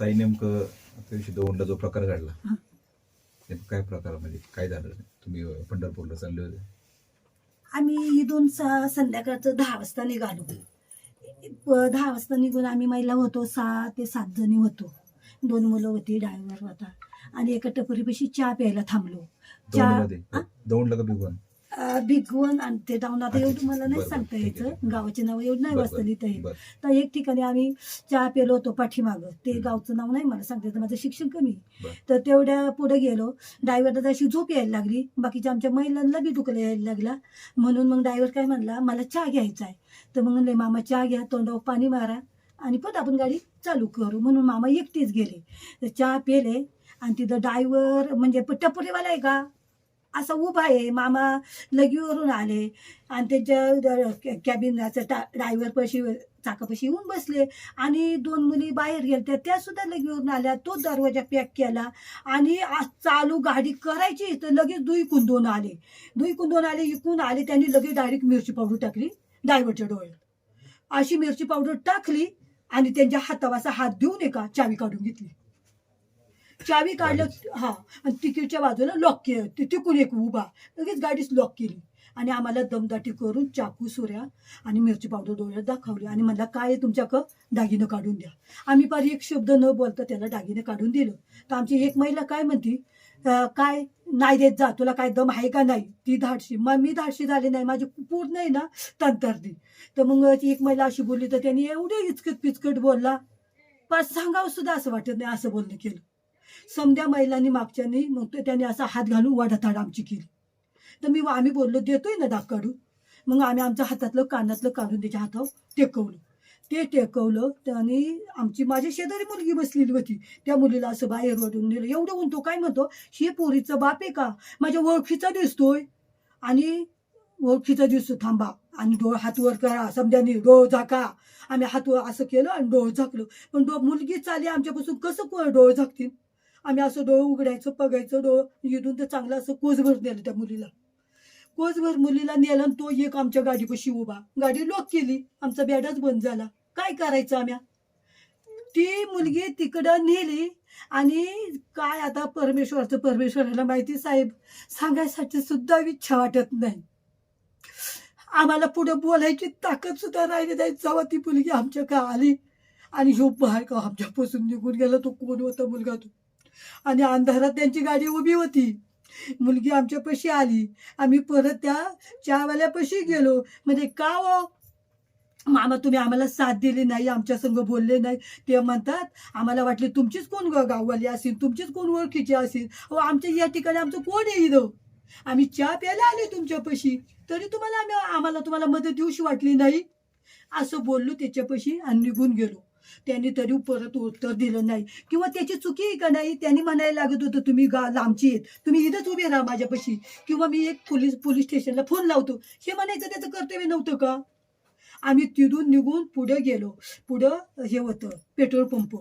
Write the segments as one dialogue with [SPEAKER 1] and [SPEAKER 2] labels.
[SPEAKER 1] ताई नेमकं त्या दिवशी दौंडला जो प्रकार घडला. नेमकं काय प्रकार म्हणजे काय झालं? तुम्ही पंढरपूरला चालले होते.
[SPEAKER 2] आम्ही इथून स- संध्याकाळचं दहा वाजता निघालो. प- दहा वाजता निघून आम्ही महिला होतो सहा ते सात जणी होतो. दोन मुलं होती ड्रायव्हर होता. आणि एका टपरीपाशी चहा प्यायला थांबलो. चहा
[SPEAKER 1] दौंडमध्ये
[SPEAKER 2] हा?
[SPEAKER 1] दौंडला का भिगवण
[SPEAKER 2] आणि ते जाऊन आता एवढं मला नाही सांगता यायचं. गावाचे नाव एवढं नाही वाचता लिहिता
[SPEAKER 1] बरं.
[SPEAKER 2] तर एक ठिकाणी आम्ही चहा पेलो होतो पाठीमागं. ते. गावचं नाव नाही मला सांगता येतं माझं शिक्षण कमी. तर तेवढ्या पुढे गेलो. ड्रायव्हरला तशी झोप यायला लागली. बाकीच्या आमच्या महिलांना बी दुखलं यायला लागला. म्हणून मग ड्रायव्हर काय म्हणला मला चहा घ्यायचा आहे. तर मग म्हणले मामा चहा घ्या तोंडावर पाणी मारा आणि परत आपण गाडी चालू करू. म्हणून मामा एकटेच गेले. तर चहा पेले आणि तिथं ड्रायव्हर म्हणजे टपरीवाला आहे का? असा उभा आहे. मामा लगीवरून आले. आणि त्यांच्या कॅबिनचं टा ड्रायव्हर पशी चाकापाशी येऊन बसले. आणि दोन मुली बाहेर गेल्या त्या सुद्धा लगीवरून आल्या. तो दरवाजा पॅक केला. आणि आज चालू गाडी करायची तर लगेच दुई कुंदून आले. दुई कुंदून आले इकून आले. त्यांनी लगेच डायरेक्ट मिरची पावडर टाकली. ड्रायव्हरच्या डोळ्यात. अशी मिरची पावडर टाकली आणि त्यांच्या हातावासा हात देऊन एका चावी काढून घेतली. चावी काढलं हा आणि तिकीटच्या बाजूला लॉक केलं. ते तिकून एक उभा. लगेच गाडीच लॉक केली. आणि आम्हाला दमदाटी करून चाकू सुऱ्या आणि मिरची पावडर डोळ्यात दाखवली. आणि म्हणला काय तुमच्याकडं? दागिनं काढून द्या. आम्ही पार एक शब्द न बोलता त्याला दागिनं काढून दिलं. तर आमची एक महिला काय म्हणती काय नाही देत जा तुला काय दम आहे का नाही? ती धाडशी. मग मी धाडशी झाली नाही. माझी पूर्ण आहे ना तंतरली. तर मग एक महिला अशी बोलली तर त्यांनी एवढे इचकट पिचकट बोलला. पाच सांगावं सुद्धा असं वाटत नाही असं बोलणं केलं. समध्या महिलांनी मागच्यानी मग त्याने असा हात घालून वडाताड आमची केली. तर मी आम्ही बोललो देतोय ना दाग काढून. मग आम्ही आमच्या हातातलं कानातलं काढून त्याच्या हातावर टेकवलं. ते टेकवलं त्याने आमची माझ्या शेजारी मुलगी बसलेली होती. त्या मुलीला असं बाहेर ओढून नेलं. एवढं म्हणतो काय म्हणतो? हे पोरीचं बाप आहे का? माझ्या ओळखीचा दिसतोय. आणि ओळखीचा दिसतो थांबा. आणि डोळ हात वर करा. समजाने डोळ झाका. आम्ही हात असं केलं आणि डोळ झाकलं. पण डो मुलगी चाली आमच्यापासून कसं डोळ झाकतील? आम्ही असं डोळं उघडायचं बघायचं डोळं इथून तर चांगलं असं कोसभर नेलं त्या मुलीला. कोसभर मुलीला नेलं आणि तो एक आमच्या गाडीपाशी उभा. गाडी लॉक केली. आमचा बॅडच बंद झाला. काय करायचं आम्ही? ती मुलगी तिकडं नेली आणि काय आता परमेश्वरचं परमेश्वराला माहिती साहेब सांगायसाठी सुद्धा इच्छा वाटत नाही. आम्हाला पुढे बोलायची ताकद सुद्धा राहिली नाही. जेव्हा ती मुलगी आमच्या का आली आणि ह्यो बाहेर का आमच्यापासून निघून गेला तो कोण होता मुलगा तो? आणि अंधारात त्यांची गाडी उभी होती. मुलगी आमच्यापाशी आली. आम्ही परत त्या चहावाल्यापाशी गेलो. म्हणजे का हो? मामा तुम्ही आम्हाला साथ दिली नाही आमच्या संग बोलले नाही. ते म्हणतात आम्हाला वाटले तुमचीच कोण ग- गाववाली असेल तुमचीच कोण ओळखीची असेल. अहो आमच्या या ठिकाणी आमचं कोण आहे इथं? आम्ही चहा प्यायला आले तुमच्यापाशी तरी तुम्हाला आम्ही आम्हाला तुम्हाला मदत देऊशी वाटली नाही. असं बोललो त्याच्यापाशी आणि निघून गेलो. त्यांनी तरी परत उत्तर दिलं नाही. किंवा त्याची चुकी आहे का नाही त्यांनी म्हणायला लागत होतं तुम्ही गा लांबची आहेत. तुम्ही इथंच उभे राहा माझ्यापाशी. किंवा मी एक पोलीस पोलीस स्टेशनला फोन लावतो. हे म्हणायचं त्याचं कर्तव्य नव्हतं का? आम्ही तिथून निघून पुढे गेलो. पुढं हे होतं पेट्रोल पंप.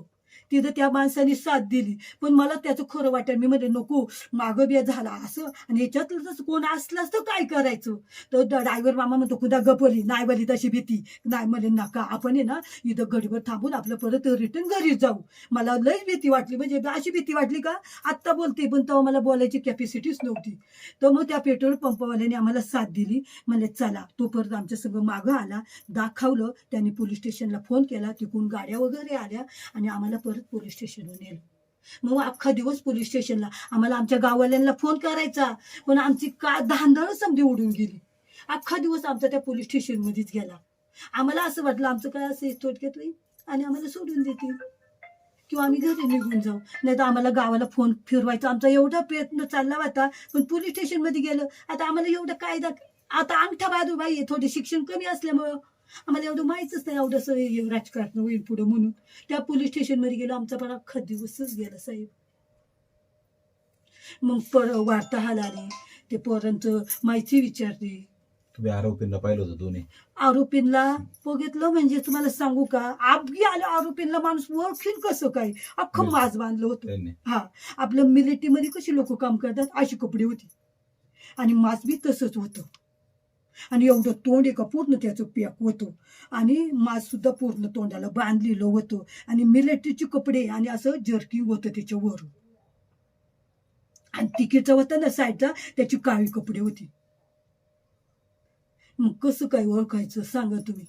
[SPEAKER 2] तिथं त्या माणसाने साथ दिली. पण मला त्याचं खरं वाटेल. मी म्हणजे नको मागं बी झाला असं. आणि याच्यातलं जसं कोण असलं तर काय करायचं? तर ड्रायव्हर मामा म्हणतो कुदा गपली नाही बली तशी भीती. नाही म्हणे नका. आपण आहे ना इथं गडीवर थांबून आपलं परत रिटर्न घरी जाऊ. मला लय भीती वाटली. म्हणजे अशी भीती वाटली का? आत्ता बोलते पण तेव्हा मला बोलायची कॅपॅसिटीच नव्हती. तर मग त्या पेट्रोल पंपवाल्याने आम्हाला साथ दिली. म्हणजे चला तो परत आमच्या सगळं मागं आला. दाखवलं. त्यांनी पोलीस स्टेशनला फोन केला. तिकून गाड्या वगैरे आल्या. आणि आम्हाला परत पोलीस स्टेशनवर नेलं मग अख्खा दिवस पोलीस स्टेशनला. आम्हाला आमच्या गाववाल्यांना फोन करायचा. पण आमची का धांदळ समधी उडून गेली. अख्खा दिवस आमचा त्या पोलीस स्टेशनमध्येच गेला. आम्हाला असं वाटलं आमचं काय असं थोडक्यात होईल आणि आम्हाला सोडून देतील. किंवा आम्ही घरी निघून जाऊ. नाही तर आम्हाला गावाला फोन फिरवायचा. आमचा एवढा प्रयत्न चालला होता. पण पोलीस स्टेशनमध्ये गेलं. आता आम्हाला एवढं कायदा आता अंगठा बाजू बाई थोडी शिक्षण कमी असल्यामुळं आम्हाला एवढं माहीतच नाही एवढं हे राजकारण होईल पुढं म्हणून. त्या पोलीस स्टेशनमध्ये गेलो आमचा पण अख्खा दिवसच गेला साहेब. मग पर वार्ताहर आली ते पोरांचं माहिती विचारली.
[SPEAKER 1] तुम्ही आरोपींना पाहिलं होतं दोन्ही?
[SPEAKER 2] आरोपींना बघितलं म्हणजे तुम्हाला सांगू का? अपघी आलं आरोपींना माणूस ओळखीन कसं काय? अख्खं. माज बांधलं होतं. हा आपलं मिलिटरीमध्ये कशी लोक काम करतात? अशी कपडे होती. आणि मास बी तसंच होतं. आणि एवढं तोंड आहे का पूर्ण त्याचं पॅक होतं. आणि मास सुद्धा पूर्ण तोंडाला बांधलेलं होतं. आणि मिलिटरीचे कपडे आणि असं जर्किंग होतं त्याच्यावरून. आणि तिकीटचा होता ना साईडचा त्याची काळी कपडे होती. मग कसं काय ओळखायचं सांगा तुम्ही.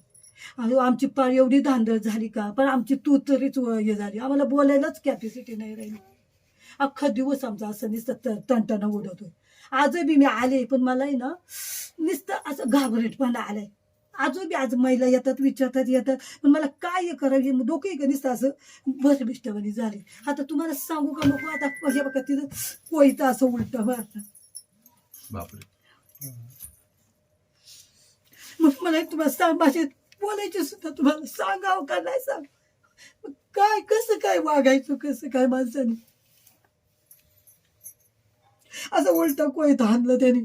[SPEAKER 2] आणि आमची पार एवढी धांदळ झाली का? पण आमची तू तरीच हे झाली. आम्हाला बोलायलाच कॅपॅसिटी नाही राहिली. अख्खा दिवस आमचा असं नुसतं तणतणा उडवतोय. आजही बी मी आले पण मला ना नुसतं असं घाबरटपणा आलाय. आजही बी आज महिला येतात विचारतात येतात पण मला काय करावे? मग डोकं का नुसतं असं भरबिष्टवणी झाली? आता तुम्हाला सांगू का नको? आता हे बघा तिथं कोयतं असं उलट
[SPEAKER 1] बापरे.
[SPEAKER 2] मग मला तुम्हाला सांग भाषेत बोलायचे सुद्धा तुम्हाला सांगावं का नाही सांग काय कसं काय वागायचं कसं काय माणसाने? असं उलट कोयत हाणलं त्याने.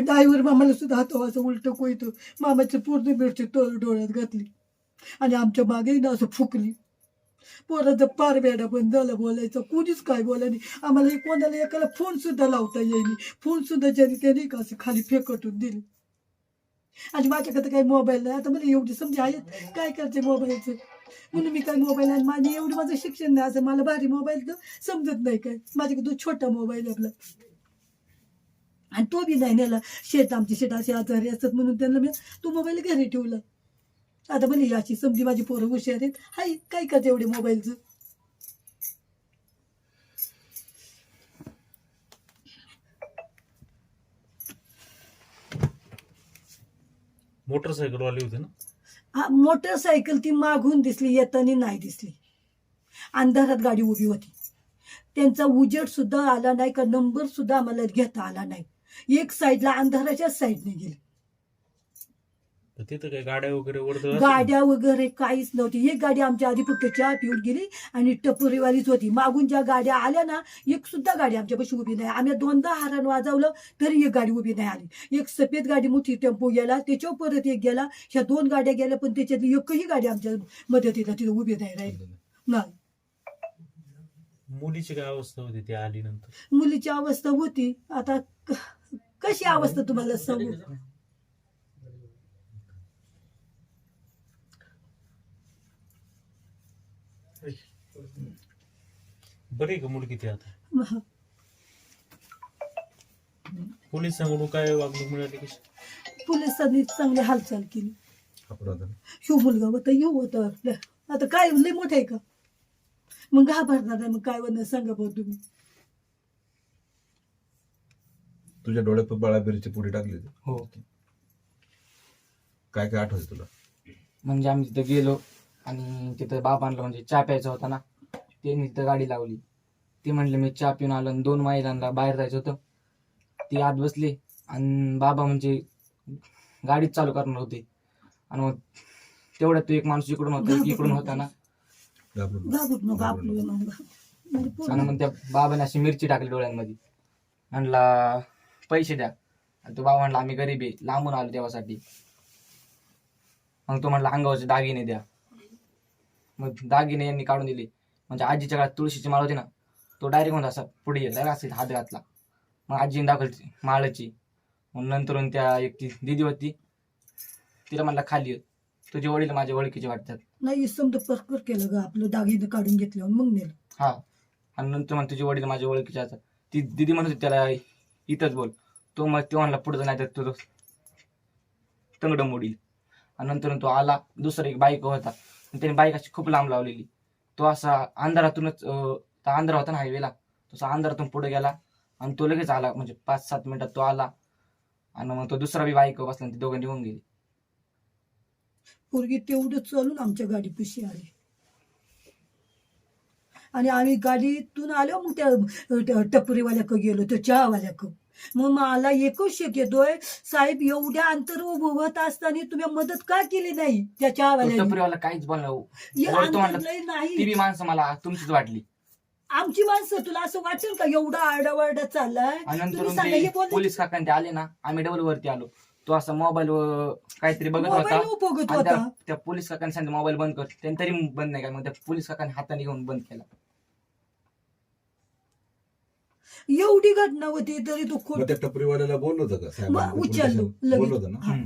[SPEAKER 2] डायव्हर मामाला सुद्धा हातो असं उलट कोयत मामाची पूर्ण मिरची तोल डोळ्यात घातली. आणि आमच्या मागे ना असं फुकली. पोराचं पार बेडा पण झालं बोलायचं कोणीच काय बोला नाही. आम्हाला कोणाला एकाला फोन सुद्धा लावता येईल फोन सुद्धा ज्याने त्याने का असं खाली फेकटून दिली. आणि माझ्याकडे काही मोबाईल नाही. आता मला एवढी समजा आहेत. काय करायचं मोबाईलचं? म्हणून मी काय मोबाईल आणि माझे एवढं माझं शिक्षण नाही असं मला भारी मोबाईल तर समजत नाही काय. माझ्याकडे तो छोटा मोबाईल आपला. आणि तो बी नाही नेला. शेत आमची शेत असे आजारी असतात म्हणून त्यांना मी तो मोबाईल घरी ठेवला. आता म्हणजे अशी समजी माझी पोरं हुशार आहेत. हाय काय करते एवढे मोबाईलचं
[SPEAKER 3] मोटरसायकल वाले होते ना?
[SPEAKER 2] मोटरसायकल ती मागून दिसली येताना नाही दिसली. अंधारात गाडी उभी होती. त्यांचा उजेड सुद्धा आला नाही का नंबर सुद्धा आम्हाला घेता आला नाही. एक साईडला अंधाराच्याच साईडने गेली.
[SPEAKER 3] तिथं काय गाड्या वगैरे वरदळ
[SPEAKER 2] गाड्या वगैरे काहीच नव्हती. एक गाडी आमच्या आधी फक्त चहा पिऊन गेली आणि टपोरीवालीच होती. मागून ज्या गाड्या आल्या ना एक सुद्धा गाडी आमच्यापाशी उभी नाही. आम्ही दोनदा हारण वाजवलं तरी एक गाडी उभी नाही आली. एक सफेद गाडी मोठी टेम्पो गेला त्याच्यावर परत एक गेला. ह्या दोन गाड्या गेल्या पण त्याच्यातली एकही गाडी आमच्या मदतीला तिथे उभी नाही राहिली. नाही.
[SPEAKER 3] मुलीची काय अवस्था होती ती आली नंतर
[SPEAKER 2] मुलीची अवस्था होती. आता क- कशी अवस्था तुम्हाला सांगू?
[SPEAKER 3] बरी आहे का मुलगी ती आता? पोलिसांकडून काय वागणूक मिळाली कशी?
[SPEAKER 2] पोलिसांनी चांगली हालचाल केली. ह्यो मुलगा होता येऊ होता. आपल्या आता काय लय मोठं आहे का? मग घाबरणार नाही मग काय म्हणणं सांगा भाऊ तुम्ही.
[SPEAKER 1] तुझ्या डोळ्यात बाळाबीरची पुढे टाकली होती.
[SPEAKER 4] हो.
[SPEAKER 1] काय काय आठवते तुला?
[SPEAKER 4] म्हणजे आम्ही तिथं गेलो आणि तिथं बाबांना म्हणजे चहा प्यायचा होता ना त्यांनी तिथं गाडी लावली. ते म्हणले मी चहा पिऊन आलो आणि दोन महिलांना बाहेर जायचं होतं. ती आत बसली आणि बाबा म्हणजे गाडीच चालू करणार होते. आणि मग तेवढ्यात तो एक माणूस इकडून होता इकडून होता. ना
[SPEAKER 2] म्हणजे
[SPEAKER 4] आणि मग त्या बाबाने अशी मिरची टाकली डोळ्यांमध्ये. म्हणला पैसे द्या. आणि तो बाबा म्हणला आम्ही गरीब आहे लांबून आलो देवासाठी मग तो म्हणला अंगावरचे दागिने द्या. मग दागिने यांनी काढून दिले. म्हणजे आजीच्या काळात तुळशीची माळ होती ना तो डायरेक्ट म्हणतो असा पुढे गेला असेल हात घातला. मग आजीने दाखवली माळाची. मग नंतर त्या एक ती दिदी होती तिला म्हणला खाली ये. तुझे वडील माझ्या ओळखीचे वाटतात.
[SPEAKER 2] नाही समजा परकर केलं ग आपलं दागिनं काढून घेतल्यावर मग नेलं.
[SPEAKER 4] हा. आणि नंतर मग तुझे वडील माझ्या ओळखीचे असतात. ती दिदी म्हणत होती त्याला इथंच बोल. तो मग तो म्हणला पुढचं नाही तर तो तंगड मोडील. आणि नंतर तो आला दुसरा एक बाईक होता. आणि त्याने बाईक अशी खूप लांब लावलेली. तो असा अंधारातूनच अं, तो अंधार होता ना हायवेला तसा अंधारातून पुढे गेला आणि तो लगेच आला. म्हणजे पाच सात मिनिटात तो आला. आणि मग तो दुसरा बी बाईक बसला आणि ती दोघं निघून गेली.
[SPEAKER 2] पोरगी तेवढं चालून आमच्या गाडीपाशी आली. आणि आम्ही गाडीतून आलो मग त्या टपरीवाल्याक गेलो त्या चहावाल्याक. मग मला एकच शेक येतोय साहेब एवढ्या अंतर उभं होत असताना तुम्ही मदत का केली नाही त्या
[SPEAKER 4] तो
[SPEAKER 2] चहावाल्याने?
[SPEAKER 4] टपरीवाला काहीच बोलला
[SPEAKER 2] नाही.
[SPEAKER 4] माणसं मला तुमचीच वाटली.
[SPEAKER 2] आमची माणसं तुला असं वाटेल का? एवढा आरडावारडा चाललाय.
[SPEAKER 4] आणि
[SPEAKER 2] तुम्ही
[SPEAKER 4] नंतर
[SPEAKER 2] सांगा हे
[SPEAKER 4] ते
[SPEAKER 2] बोलले
[SPEAKER 4] पोलीस काकांनी आले ना आम्ही डबल वरती आलो. तो असा मोबाईल काहीतरी बघत होता.
[SPEAKER 2] मोबाईल उपयोगत
[SPEAKER 4] आणि त्या-
[SPEAKER 2] होता.
[SPEAKER 4] त्या पोलीस काकांनी सांगितलं मोबाईल बंद कर. त्यांनी तरी बंद नाही केला. मग त्या पोलीस काकांनी हाताने घेऊन बंद केला.
[SPEAKER 2] एवढी घटना होती तरी तो
[SPEAKER 1] मग
[SPEAKER 2] खोट
[SPEAKER 1] त्या टपरीवाल्याला बोललो होतं का?
[SPEAKER 2] मग उचललो,
[SPEAKER 1] पोलिसांनी
[SPEAKER 2] लगेच.
[SPEAKER 1] बोललो होतं ना?
[SPEAKER 2] हा.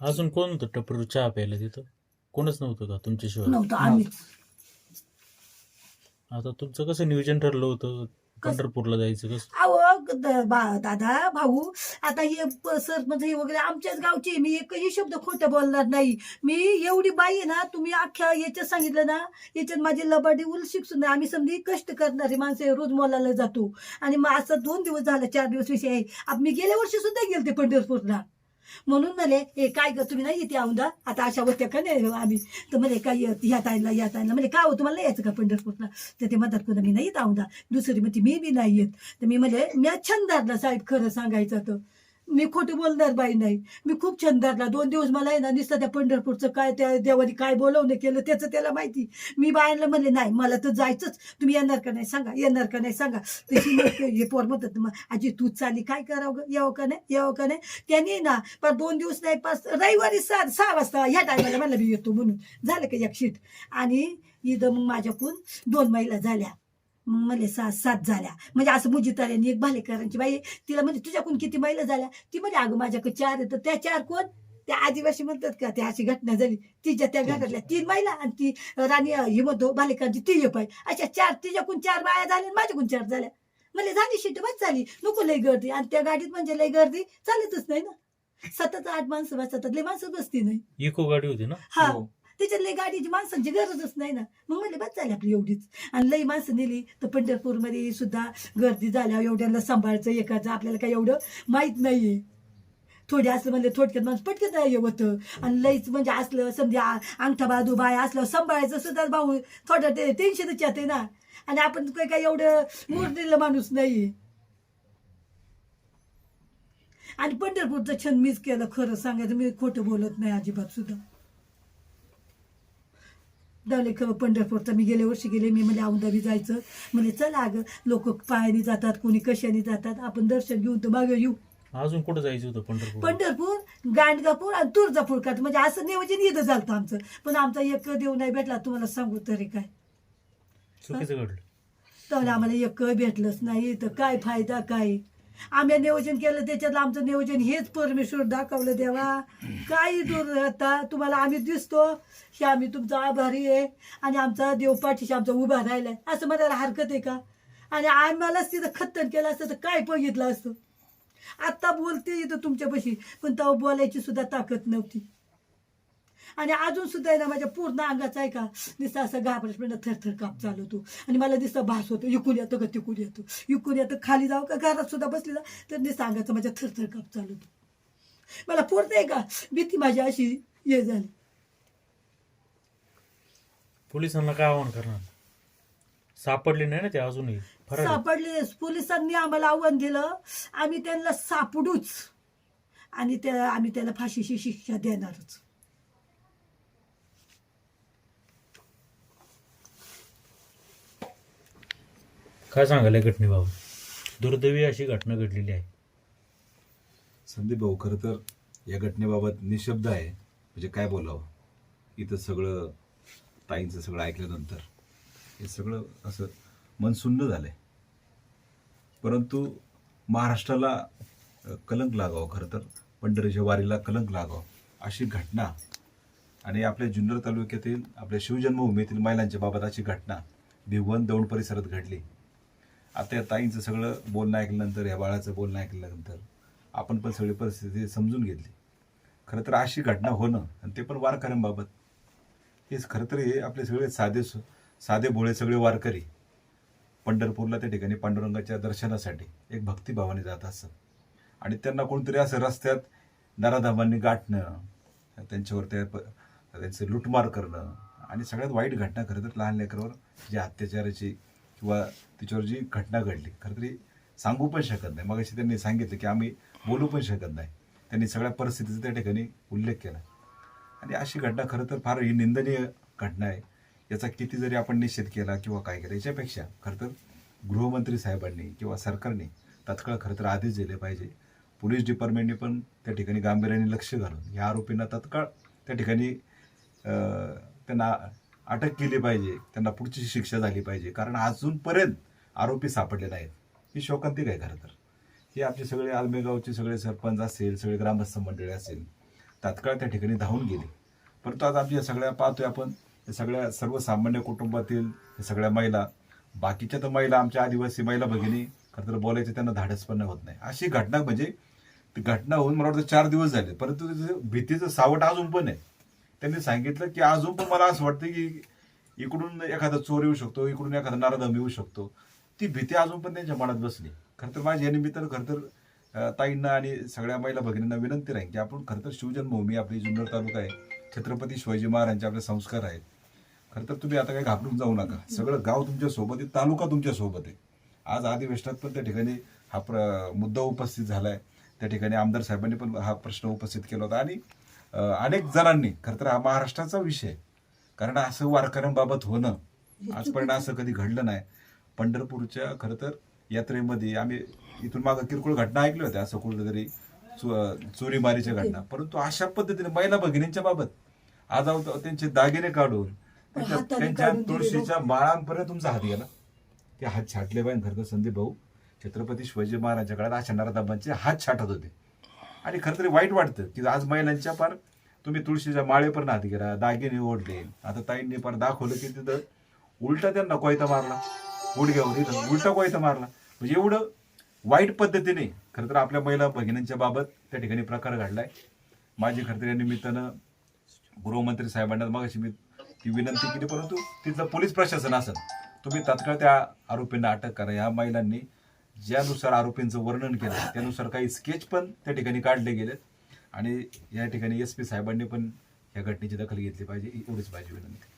[SPEAKER 3] अजून कोण होतं टपरीवर चहा प्यायला तिथं? कोणच नव्हतं का तुमच्याशिवाय?
[SPEAKER 2] नव्हतं आम्हीच.
[SPEAKER 3] आता तुमचं कसं नियोजन ठरलं होतं? पंढरपूरला जायचं कसं?
[SPEAKER 2] अहो द- बा- दादा भाऊ आता हे प- सरपंच हे वगैरे आमच्याच गावचे मी एकही शब्द खोटं बोलणार नाही. मी एवढी बाई आहे ना तुम्ही अख्ख्या याच्यात सांगितलं ना याच्यात माझी लबाडी उल शिकसून नाही. आम्ही समजी कष्ट करणारी माणसं आहे. रोज मोलाला जातो. आणि मग असं दोन दिवस झालं चार दिवस विषय आहे. आप- मी गेल्या वर्षी सुद्धा गेलते पंढरपूरला. म्हणून म्हणे हे काय ग तुम्ही नाही येते औंदा आता अशा होत्या का नाही आम्ही? तर म्हणे काय येत- ह्या ताईला या ताईला म्हणजे काय हो तुम्हाला नाही यायचं का पंढरपूरला? तर ते म्हणतात कोणा मी नाही येत औंदा दुसरी म्हणते मी बी नाही येत. तर मी म्हणजे मी छंद साहेब खरं सांगायचं तर मी खोटी बोलणार बाई नाही. मी खूप छंद धरला दोन दिवस मला आहे ना निसतं त्या पंढरपूरचं काय त्या देवाने काय बोलवणं केलं त्याचं त्याला माहिती. मी बायांना म्हणले नाही मला तर जायचंच. तुम्ही येणार का नाही सांगा येणार का नाही सांगा. तशी हे पोर म्हणतात मग आजी तूच चाली काय करावं यावं का नाही? यावं का नाही? त्यांनी ना पण दोन दिवस नाही पाच रविवारी सहा सहा वाजता ह्या टायमाला मला मी येतो म्हणून. झालं का एक शीट. आणि इथं मग माझ्याकून दोन महिला झाल्या. मग मला सहा सात झाल्या. म्हणजे असं मुजिताऱ्यांनी एक भालेकरांची बाई तिला म्हणजे तुझ्याकडून किती महिला झाल्या? ती म्हणजे अगं माझ्याकडे चार तर त्या चार कोण? त्या आदिवासी म्हणतात का त्या अशी घटना झाली. तिच्या त्या घरातल्या तीन महिला आणि ती राणी ही म्हणतो भालेकरांची ती एक बाई अशा चार तिच्याकडून चार बाया झाल्या आणि माझ्याकडून चार झाल्या. मला झाली शिट बस झाली. नको लय गर्दी. आणि त्या गाडीत म्हणजे लय गर्दी चालतच नाही ना. सतत आठ माणसं बसतात लय माणसं बसती नाही.
[SPEAKER 3] इको गाडी होती ना?
[SPEAKER 2] हा.
[SPEAKER 4] हो.
[SPEAKER 2] त्याच्यात लई गाडीची माणसांची गरजच नाही ना. मग म्हणले बस झाली आपली एवढीच. आणि लई माणसं नेली. तर पंढरपूरमध्ये सुद्धा गर्दी झाल्या एवढ्यांना सांभाळायचं एकाचं आपल्याला काही एवढं माहीत नाहीये. थोडी असलं म्हणजे थोडक्यात माणूस पटकन नाही होतं. आणि लईच म्हणजे असलं समजा अंगठा बाजू बाय असलं सांभाळायचं सुद्धा भाऊ थोडं ते टेन्शनच येते ना. आणि आपण काही काही एवढं मुरलेलं माणूस नाहीये. आणि पंढरपूरचं छंद मीच केलं खरं सांगायचं मी खोटं बोलत नाही अजिबात सुद्धा. खरं पंढरपूरचा मी गेल्या वर्षी गेले मी म्हणजे औंधावी जायचं. म्हणजे चला अगं लोक पायाने जातात कोणी कशाने जातात आपण दर्शन घेऊन तर मागे येऊ.
[SPEAKER 3] अजून कुठं जायचं होतं पंढरपूर?
[SPEAKER 2] पंढरपूर गाणगापूर आणि तुळजापूर का म्हणजे असं नियोजन येतं झालं आमचं. पण आमचा एक देव नाही भेटला तुम्हाला सांगू तरी काय.
[SPEAKER 3] चुकीचं घडलं.
[SPEAKER 2] तर आम्हाला एक भेटलंच नाही तर काय फायदा काय? आम्ही नियोजन केलं त्याच्यातलं आमचं नियोजन हेच परमेश्वर दाखवलं देवा. काही दूर राहता तुम्हाला आम्ही दिसतो. हे आम्ही तुमचा आभारी आहे. आणि आमचा देव पाठीशी आमचा उभा राहिलाय. असं म्हणायला हरकत आहे का? आणि आम्हालाच तिथं खत्तन केलं असतं तर काय बघितलं असतं? आत्ता बोलते इथं तुमच्यापाशी पण तेव्हा बोलायची सुद्धा ताकद नव्हती. आणि अजून सुद्धा आहे ना माझ्या पूर्ण अंगाचा आहे का? नुसतं असं घाबरटपणे थरथर काप चालवतो आणि मला नुसतं भास होतो. इकून येतं का तिकून येतो. इकून येतं खाली जाऊ का? घरात सुद्धा बसली जा. तर नुसतं अंगाचा माझ्या थरथर काप चालवतो मला पूर्ण आहे का? भीती माझी अशी हे झाली.
[SPEAKER 3] पोलिसांना काय आव्हान करणार? सापडले नाही ना ते अजूनही? फरार.
[SPEAKER 2] सापडले पोलिसांनी आम्हाला आव्हान दिलं आम्ही त्यांना सापडूच. आणि त्या आम्ही त्याला फाशीची शिक्षा देणारच.
[SPEAKER 3] काय सांगायला या घटनेबाबत? दुर्दैवी अशी घटना घडलेली आहे.
[SPEAKER 1] संदीप भाऊ खरं तर या घटनेबाबत निशब्द आहे. म्हणजे काय बोलावं? इथं सगळं ताईंचं सगळं ऐकल्यानंतर हे सगळं असं मन सुन्न झालं आहे परंतु महाराष्ट्राला कलंक लागावं खरं तर पंढरीच्या वारीला कलंक लागावं अशी घटना आणि आपल्या जुन्नर तालुक्यातील आपल्या शिवजन्मभूमीतील महिलांच्या बाबत अशी घटना भिववन दौंड परिसरात घडली. आता या ताईंचं सगळं बोलणं ऐकल्यानंतर या बाळाचं बोलणं ऐकल्यानंतर आपण पण सगळी परिस्थिती समजून घेतली. खरं तर अशी घटना होणं आणि ते पण वारकऱ्यांबाबत. हेच खरं तर हे आपले सगळे साधे साधे भोळे सगळे वारकरी पंढरपूरला त्या ठिकाणी पांडुरंगाच्या दर्शनासाठी एक भक्तिभावाने जात असत. आणि त्यांना कोणतरी असं रस्त्यात नराधामांनी गाठणं त्यांच्यावर त्या प- त्यांचं लुटमार करणं आणि सगळ्यात वाईट घटना खरं तर लहान लेकरावर जी अत्याचाराची किंवा तिच्यावर जी घटना घडली खरं तरी सांगू पण शकत नाही. मग त्यांनी सांगितलं की आम्ही बोलू पण शकत नाही. त्यांनी सगळ्या परिस्थितीचा त्या ठिकाणी उल्लेख केला. आणि अशी घटना खरं तर फार ही निंदनीय घटना आहे. याचा किती जरी आपण निषेध केला किंवा काय केलं याच्यापेक्षा खरं तर गृहमंत्री साहेबांनी किंवा सरकारने तत्काळ खरं तर आदेश दिले पाहिजे. पोलीस डिपार्टमेंटने पण त्या ठिकाणी गांभीर्याने लक्ष घालून या आरोपींना तत्काळ त्या ठिकाणी त्यांना अटक केली पाहिजे त्यांना पुढची शिक्षा झाली पाहिजे. कारण अजूनपर्यंत आरोपी सापडले नाहीत ही शोकांतिक आहे खरं तर. हे आपले सगळे आलमेगावचे सगळे सरपंच असेल सगळे ग्रामस्थ मंडळी असेल तात्काळ त्या ठिकाणी धावून गेले. परंतु आज आमच्या सगळ्या पाहतोय आपण या सगळ्या सर्वसामान्य कुटुंबातील या सगळ्या महिला बाकीच्या तर महिला आमच्या आदिवासी महिला भगिनी खरं तर बोलायचं त्यांना धाडस पण होत नाही. अशी घटना म्हणजे ती घटना होऊन मला वाटतं चार दिवस झाले. परंतु भीतीचं सावट अजून पण आहे. त्यांनी सांगितलं की अजून पण मला असं वाटतं की इकडून एखादा चोर येऊ शकतो इकडून एखादा नारदम येऊ शकतो. ती भीती अजून पण त्यांच्या मनात बसली. खरं तर माझ्या निमित्तानं खरं तर ताईंना आणि सगळ्या महिला भगिनींना विनंती राहील की आपण खरं तर शिवजन्मभूमी आपली जुन्नर तालुका आहे छत्रपती शिवाजी महाराजांचे आपले संस्कार आहेत. खरं तर तुम्ही आता काही घाबरून जाऊ नका. सगळं गाव तुमच्यासोबत आहे तालुका तुमच्यासोबत आहे. आज अधिवेशनात पण त्या ठिकाणी हा प्र मुद्दा उपस्थित झाला आहे त्या ठिकाणी आमदार साहेबांनी पण हा प्रश्न उपस्थित केला होता. आणि अनेक जणांनी खरं तर हा महाराष्ट्राचा विषय. कारण असं वारकऱ्यांबाबत होणं आजपर्यंत असं कधी घडलं नाही. पंढरपूरच्या खरं तर यात्रेमध्ये आम्ही इथून मागं किरकोळ घटना ऐकल्या होत्या असं कुठेतरी चोरीमारीच्या घटना. परंतु अशा पद्धतीने महिला भगिनींच्या बाबत आज त्यांचे दागिने काढून त्यांच्या तुळशीच्या माळांपर्यंत तुमचा हात गेला. ते हात छाटले पाहिजे खरं तर संदीप भाऊ छत्रपती शिवाजी महाराजांच्या काळात अशा नरदाबांचे हात छाटत होते. आणि खरं तरी वाईट वाटतं की आज महिलांच्या पार तुम्ही तुळशीच्या माळेपर्यंत हात गेला दागिने ओढले आता ताईंनी पार दाखवलं की तिथं उलटा त्यांना कोयता मारला गुडघ्यावर इथं उलटा कोयता मारला. म्हणजे एवढं वाईट पद्धतीने खरं तर आपल्या महिला भगिनींच्या बाबत त्या ठिकाणी प्रकार घडलाय. माझी खरं तर या निमित्तानं गृहमंत्री साहेबांना मगाशी मी ती विनंती केली परंतु तिथलं पोलीस प्रशासन असेल तुम्ही तात्काळ त्या आरोपींना अटक करा. या महिलांनी ज्यानुसार आरोपींचं वर्णन केलं त्यानुसार काही स्केच पण त्या ठिकाणी काढले गेलेत. आणि या ठिकाणी एस पी साहेबांनी पण या घटनेची दखल घेतली पाहिजे एवढीच पाहिजे विनंती.